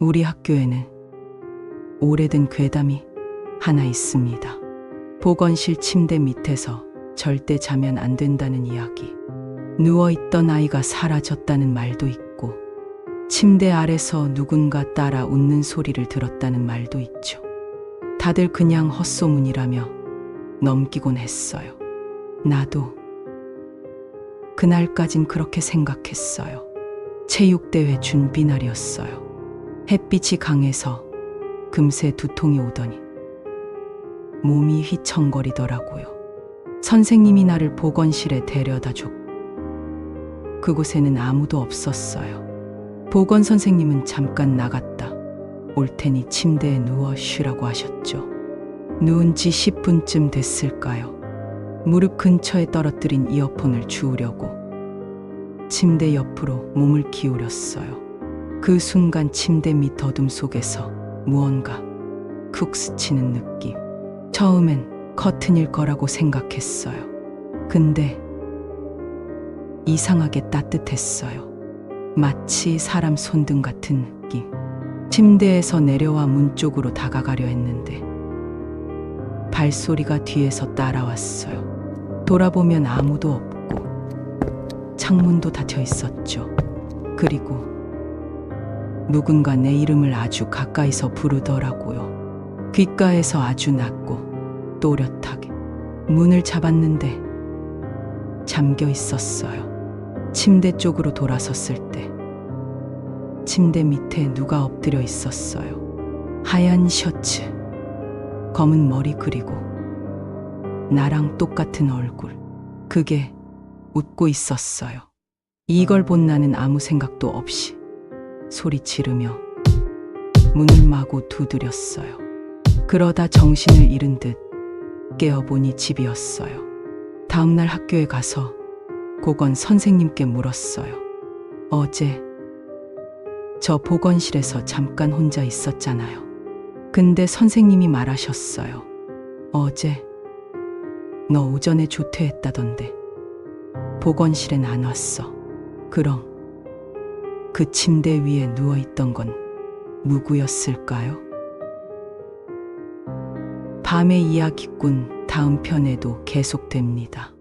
우리 학교에는 오래된 괴담이 하나 있습니다. 보건실 침대 밑에서 절대 자면 안 된다는 이야기. 누워있던 아이가 사라졌다는 말도 있고, 침대 아래서 누군가 따라 웃는 소리를 들었다는 말도 있죠. 다들 그냥 헛소문이라며 넘기곤 했어요. 나도 그날까진 그렇게 생각했어요. 체육대회 준비 날이었어요. 햇빛이 강해서 금세 두통이 오더니 몸이 휘청거리더라고요. 선생님이 나를 보건실에 데려다 줬고 그곳에는 아무도 없었어요. 보건 선생님은 잠깐 나갔다. 올 테니 침대에 누워 쉬라고 하셨죠. 누운 지 10분쯤 됐을까요? 무릎 근처에 떨어뜨린 이어폰을 주우려고 침대 옆으로 몸을 기울였어요. 그 순간 침대 밑 어둠 속에서 무언가 쿡 스치는 느낌. 처음엔 커튼일 거라고 생각했어요. 근데 이상하게 따뜻했어요. 마치 사람 손등 같은 느낌. 침대에서 내려와 문 쪽으로 다가가려 했는데 발소리가 뒤에서 따라왔어요. 돌아보면 아무도 없고 창문도 닫혀 있었죠. 그리고 누군가 내 이름을 아주 가까이서 부르더라고요. 귓가에서 아주 낮고 또렷하게 문을 잡았는데 잠겨 있었어요. 침대 쪽으로 돌아섰을 때 침대 밑에 누가 엎드려 있었어요. 하얀 셔츠, 검은 머리 그리고 나랑 똑같은 얼굴. 그게 웃고 있었어요. 이걸 본 나는 아무 생각도 없이 소리 지르며 문을 마구 두드렸어요. 그러다 정신을 잃은 듯 깨어보니 집이었어요. 다음날 학교에 가서 고건 선생님께 물었어요. 어제 저 보건실에서 잠깐 혼자 있었잖아요. 근데 선생님이 말하셨어요. 어제 너 오전에 조퇴했다던데 보건실엔 안 왔어. 그럼 그 침대 위에 누워 있던 건 누구였을까요? 밤의 이야기꾼 다음 편에도 계속됩니다.